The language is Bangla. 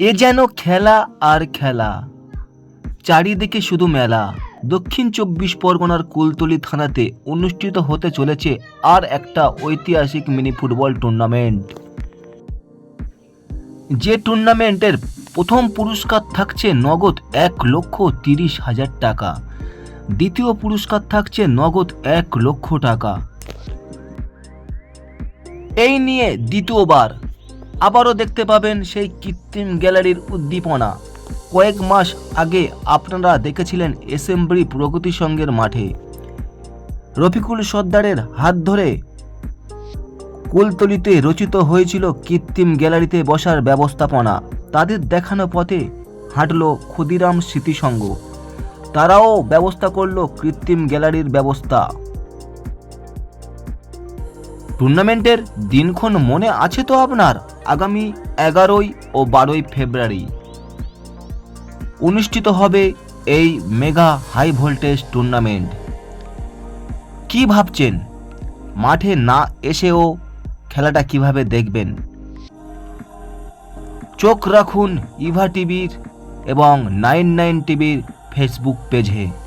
এ যেন খেলা আর খেলা। চারিদিকে শুধু মেলা। দক্ষিণ চব্বিশ পরগনার কুলতলি থানাতে অনুষ্ঠিত হতে চলেছে আর একটা ঐতিহাসিক মিনি ফুটবল টুর্নামেন্ট। যে টুর্নামেন্টের প্রথম পুরস্কার থাকছে নগদ এক লক্ষ তিরিশ হাজার টাকা। দ্বিতীয় পুরস্কার থাকছে নগদ এক লক্ষ টাকা। এই নিয়ে দ্বিতীয়বার আবারও দেখতে পাবেন সেই কৃত্রিম গ্যালারির উদ্দীপনা। কয়েক মাস আগে আপনারা দেখেছিলেন এসেম্বলি প্রগতি সংঘের মাঠে। রফিকুল সর্দারের হাত ধরে কুলতলিতে রচিত হয়েছিল কৃত্রিম গ্যালারিতে বসার ব্যবস্থাপনা। তাদের দেখানো পথে হাঁটলো ক্ষুদিরাম স্মৃতিসংঘ। তারাও ব্যবস্থা করল কৃত্রিম গ্যালারির ব্যবস্থা। টুর্নামেন্টের দিনক্ষণ মনে আছে তো আপনার? আগামী এগারোই ও বারোই ফেব্রুয়ারি। অনুষ্ঠিত হবে এই মেগা হাই ভোল্টেজ টুর্নামেন্ট। কি ভাবছেন? মাঠে না এসেও খেলাটা কীভাবে দেখবেন? চোখ রাখুন ইভা টিভির এবং নাইন নাইন টিভির ফেসবুক পেজে।